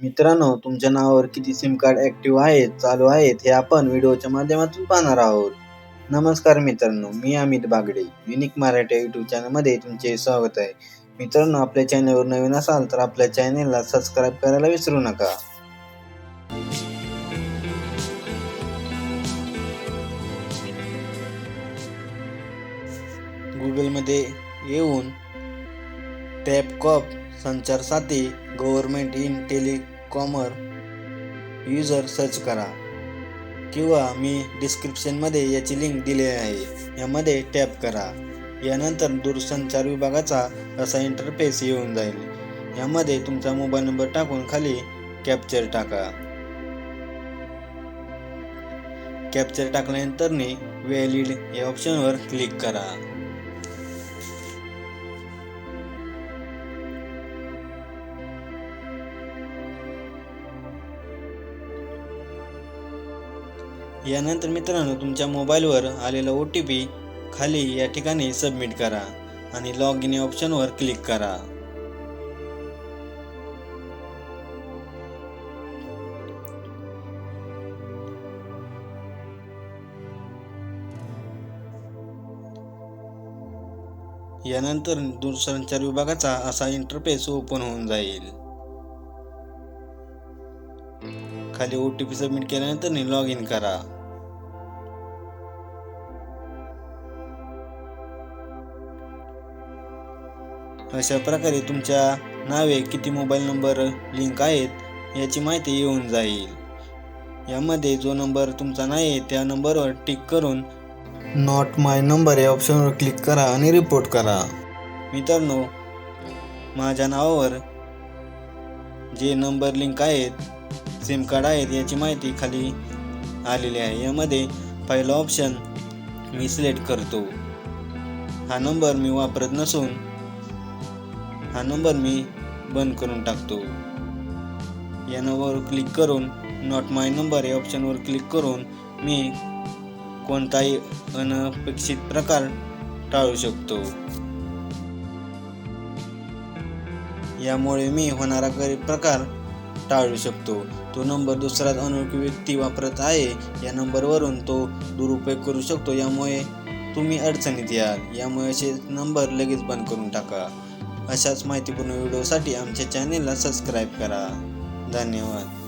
मित्रांनो तुमच्या नावावर किती सिम कार्ड ॲक्टिव्ह आहेत चालू आहेत हे आपण व्हिडिओच्या माध्यमातून पाहणार आहोत. नमस्कार मित्रांनो मी अमित बागडे युनिक मराठी यूट्यूब चॅनलमध्ये तुमचे स्वागत आहे. मित्रांनो आपल्या चॅनलवर नवीन असाल तर आपल्या चॅनलला सबस्क्राईब करायला विसरू नका. गुगलमध्ये येऊन पॅपकॉप संचारसाठी गव्हर्मेंट इन टेलिकॉमर युजर सर्च करा किंवा मी डिस्क्रिप्शनमध्ये याची लिंक दिली आहे. यामध्ये टॅप करा. यानंतर दूरसंचार विभागाचा असा इंटरफेस येऊन जाईल. यामध्ये तुमचा मोबाईल नंबर टाकून खाली कॅप्चर टाका. कॅप्चर टाकल्यानंतर व्हॅलिड या ऑप्शनवर क्लिक करा. यानंतर मित्रांनो तुमच्या मोबाईलवर आलेला ओ टी पी खाली या ठिकाणी सबमिट करा आणि लॉग इन या ऑप्शनवर क्लिक करा. यानंतर दूरसंचार विभागाचा असा इंटरफेस ओपन होऊन जाईल. खाली ओ टी पी सबमिट केल्यानंतर लॉग इन करा. अशा प्रकारे तुमच्या नावे किती मोबाईल नंबर लिंक आहेत याची माहिती येऊन जाईल. यामध्ये जो नंबर तुमचा नाही आहे त्या नंबरवर टिक करून नॉट माय नंबर या ऑप्शनवर क्लिक करा आणि रिपोर्ट करा. मित्रांनो माझ्या नावावर जे नंबर लिंक आहेत सिम कार्ड आहेत याची माहिती खाली आलेली आहे. यामध्ये पहिला ऑप्शन मी सिलेक्ट करतो. हा नंबर मी वापरत नसून हा नंबर मी बंद करून टाकतो. या नंबरवर क्लिक करून नॉट माय नंबर या ऑप्शनवर क्लिक करून मी कोणताही अनपेक्षित प्रकार टाळू शकतो. यामुळे मी होणारा गरीब प्रकार टाळू शकतो. तो नंबर दुसरा अनोळखी व्यक्ती वापरत आहे या नंबरवरून तो दुरुपयोग करू शकतो. यामुळे तुम्ही अडचणीत याल. यामुळे असे नंबर लगेच बंद करून टाका. अशाच माहितीपूर्ण व्हिडिओसाठी आमच्या चॅनेलला सबस्क्राईब करा. धन्यवाद.